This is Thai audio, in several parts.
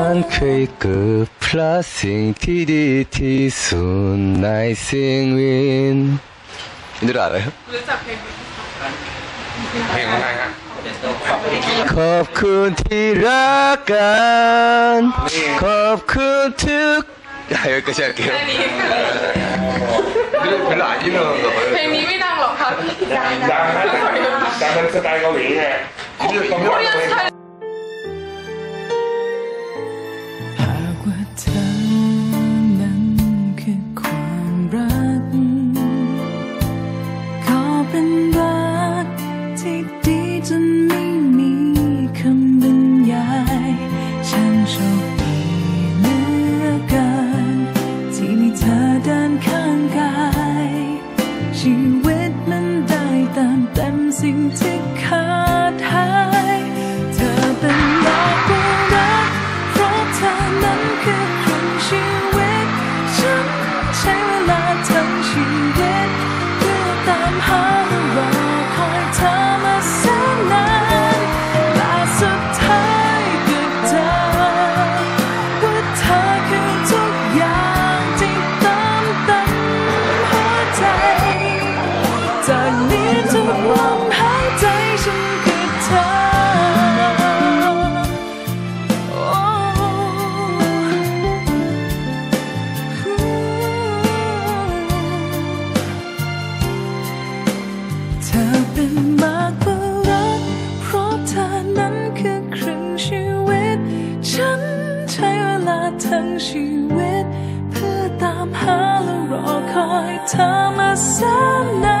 ฉันเคยเกิดพระสิ่งที่ดีที่สุดในสิ่งวินนี่ได้อะไรครับรู้จักเพลงเพลงของใครฮะขอบคุณที่รักกัน ขอบคุณทุกอย่าเยอะก็เช่นกันเป็นหลายยี่ห้อเพลงนี้ไม่ดังหรอกครับดังนะดังเป็นสไตล์เกาหลีไง ชีวิต เพื่อตามหาและรอคอยเธอมาแสนนาน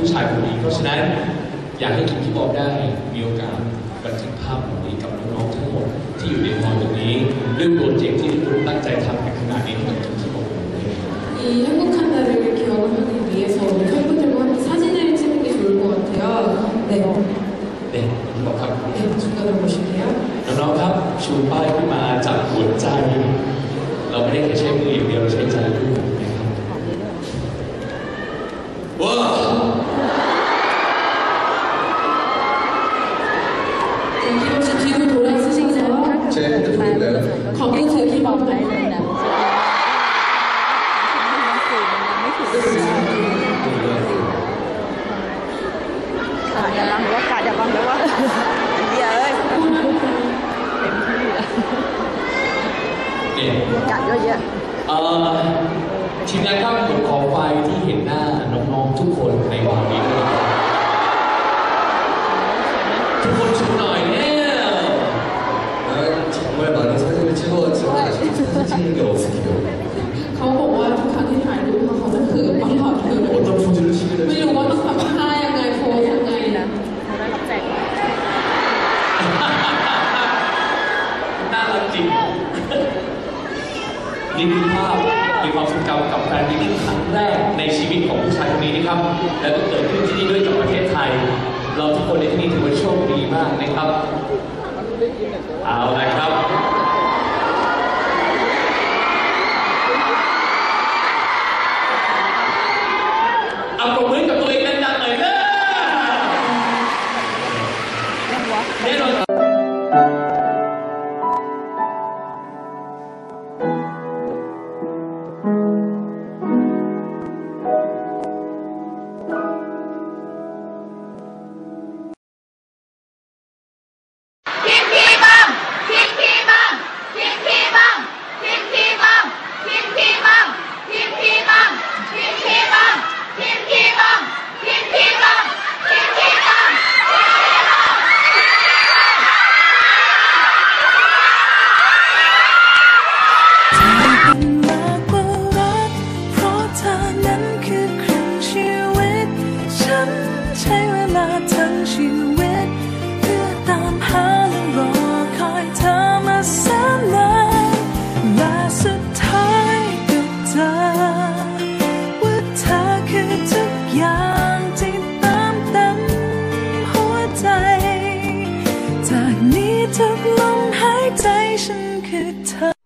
ผู้ชายคนนี้ เพราะฉะนั้นอยากให้คิมที่บอกได้มีโอกาสบันทึกภาพเหล่านี้กับน้องๆทั้งหมดที่อยู่ในฮอลล์ตรงนี้เรื่องโปรเจกต์ที่ 하는게 어색해 요? เขาบอกว่าทุกครั้งที่ถ่ายรูปเขาจะเขินตลอดเลย 어떤 포즈를 취미를 ไม่ 하시는지 รู้ว่าต้องทำท่ายังไงโพสยังไงนะ น่ารักจริง นี่คือภาพมีความทรงจำกับแฟนมิตติ้งครั้งแรกในชีวิตของผู้ชายคนนี้นะครับ และก็เกิดขึ้นที่นี่ด้วยกับประเทศไทย เราทุกคนในที่นี่ถือว่าโชคดีมากนะครับ เอาละครับ ทุกลมหายใจฉันคือเธอ